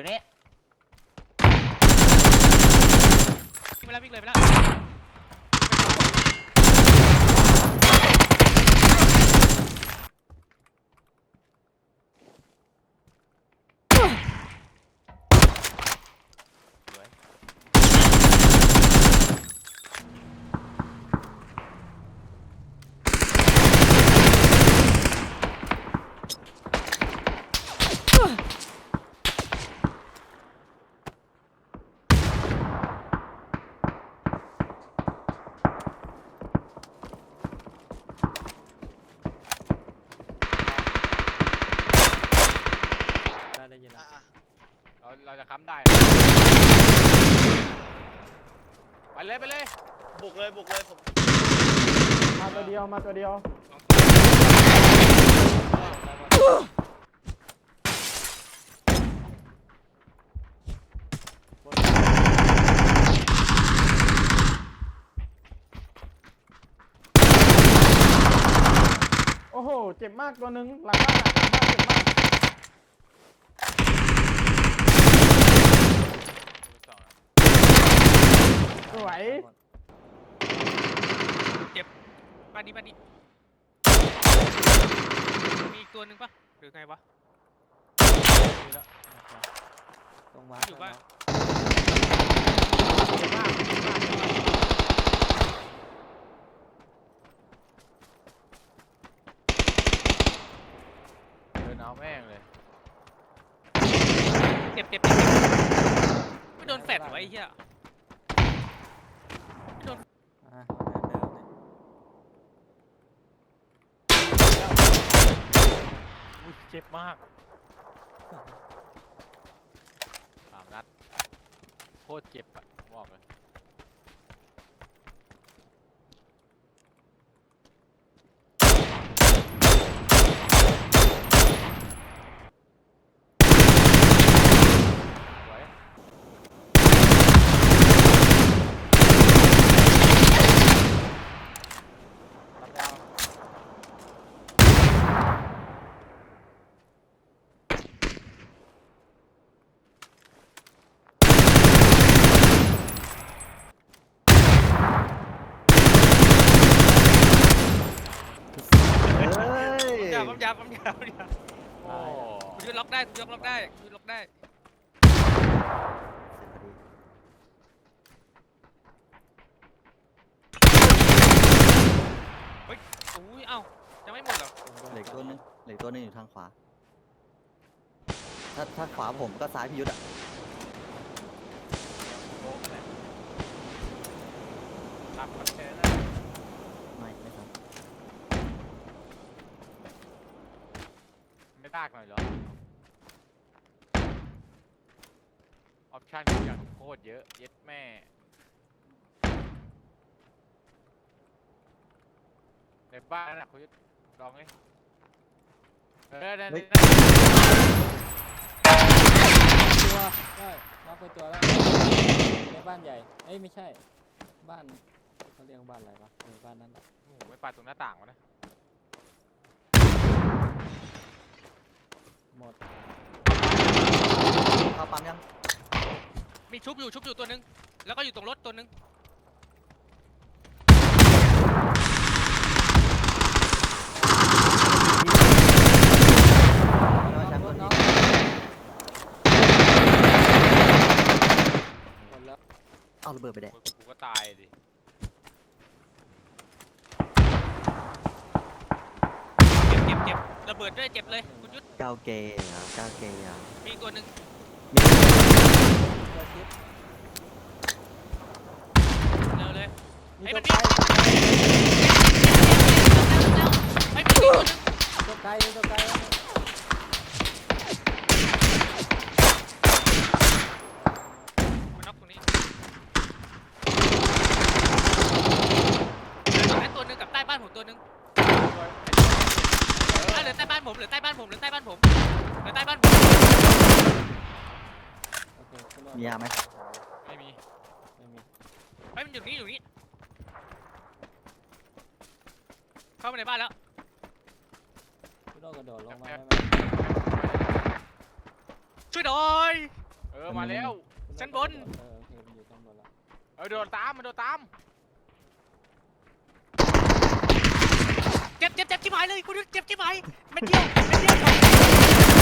ดี๋ยวนี้วิ่งไปแล้ววิ่งเลยไปแล้ว สวย ได้ได้ยินแล้ว เราเราจะค้ำได้ ไปเลยไปเลยบุกเลยบุกเลยผมมาตัวเดียวมาตัวเดียวโอ้โห เจ็บมากตัวหนึ่งหลังบ้านอะหลังบ้านเจ็บมาก สองอะ สวย บ้านนี้บ้านนี้มีอีกตัวหนึ่งปะหรือไงวะตรงมาอยู่บ้านเจ็บมากเจ็บมากเจ็บมากเดินเอาแม่งเลยเจ็บเจ็บเจ็บเจ็บไม่โดนแฟดเหรอวะไอ้เหี้ย อะเดิมเนี่ย อุ้ย เจ็บมากสามนัด โคตรเจ็บอะบอกเลยสวย ทำยาว เฮ้ย ยาปั๊มยาปั๊มยาปั๊มยาโอ้คุณยกล็อกได้คุณยกล็อกได้คุณยกล็อกได้อุ้ยเอ้าจะไม่หมดเหรอเหล็กตัวนึงเหล็กตัวนึงอยู่ทางขวา ถ้าถ้าขวาผมก็ซ้ายพี่ยุทธอะโค้งนั่นแหละตับมันแค่นั้นไม่ไม่ครับ ไม่ลากหน่อยเหรอออปชั่นอย่างโคตรเยอะเย็ดแม่ ในบ้านน่ะคุณลองเลยเออนั่นนี่ตัวได้ล็อกไปตัวแล้วในบ้านใหญ่ เอ้ยไม่ใช่ บ้านเขาเรียกว่าบ้านอะไรวะเออบ้านนั้นแหละโอ้โหไม่ปาดตรงหน้าต่างวะนะ หมดเข้าปั๊มยังมีชุบอยู่ชุบอยู่ตัวหนึง แล้วก็อยู่ตรงรถตัวหนึงไม่ว่าแชมป์ตัวนี้หมดแล้วเอาระเบิดไปแดกโอ้ยกูก็ตายดิเจ็บเจ็บเจ็บ ระเบิดด้วยเจ็บเลยคุณยุทธก้าวเกย์อะก้าวเกย์อะมีอีกตัวหนึ่งมีตัวชิปเร็วเลยมีให้ตัมัวนไกลให้มันมีตัวหนึงตัวไกลมีตัวไกลแล้วเนี่ย มันน็อกตรงนี้เหลือตรงนั้นตัวหนึงกับใต้บ้านผมตัวหนึงอะ เหลือใต้บ้านผมเหลือใต้บ้านผมเหลือใต้บ้านผมเหลือใต้บ้านผมโอเคขึ้นรถมียาไหมไม่มีไม่มีไอ้ยมันอยู่นี่อยู่นี่เข้ามาในบ้านแล้วขึ้นรถกระโดดลงมาได้ไหมช่วยหน่อย เออมาแล้ว ชั้นบน เออโอเคมันอยู่ชั้นบนแล้วเออโดนตามมันโดนตาม เจ็บเจ็บเจ็บชิบหายเลยคุณเจ็บชิบหายเม็ดเดียวเม็ดเดียว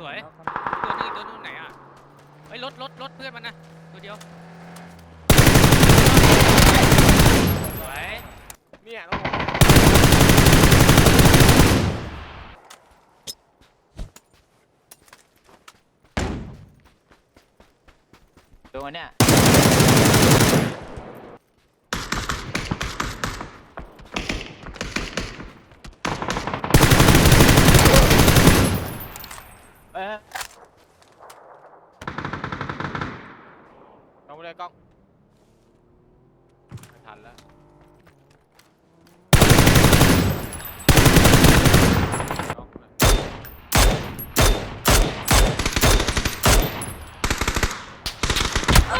สวย ตัวนึงอีกตัวนึงไหนอะเฮ้ยรถรถรถเพื่อนมันนะตัวเดียวสวยเนี่ยน้องผม ตัวเนี่ยเออลงไปเลยกล้องไม่ทันแล้วกล้องนะ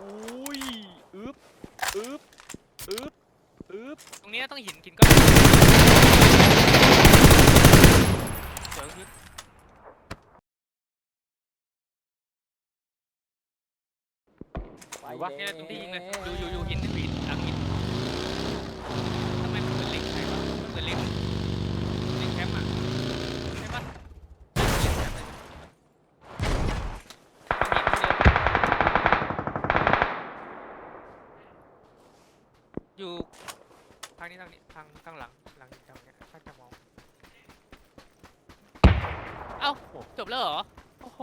อุ้ยอึ๊บอึ๊บอึ๊บอึ๊ บตรงนี้ต้องหินหินก็สวยคุณไปอยู่ปะเนี่ยตรงที่ยิงเลยอยู่อยู่อยู่หินหินหลังหินทำไมมันเป็นเหล็กไงวะมันเป็นเหล็กเหล็กแคมป์อะใช่ปะเหล็กแคมป์เลยอยู่ทางนี้ทางนี้ทางข้างหลังหลังทางเนี้ยถ้าจะมอง เอ้าจบแล้วเหรอ